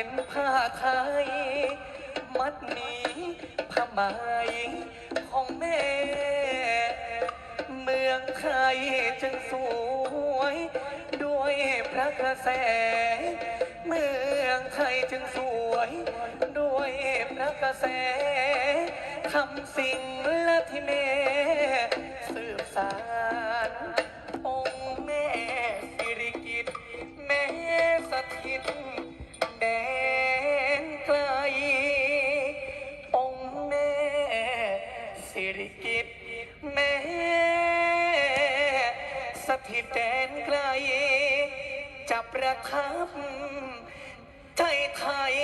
เป็นผ้าไทย มัดหมีผ้าไหมของแม่ เมืองไทยจึงสวย ด้วยพระกระแส เมืองไทยจึงสวย ด้วยพระกระแสทำสิ่งละที่แม่สืบสาร สิริกิตแม่สถิตแดนไกล จับประทับใจไทย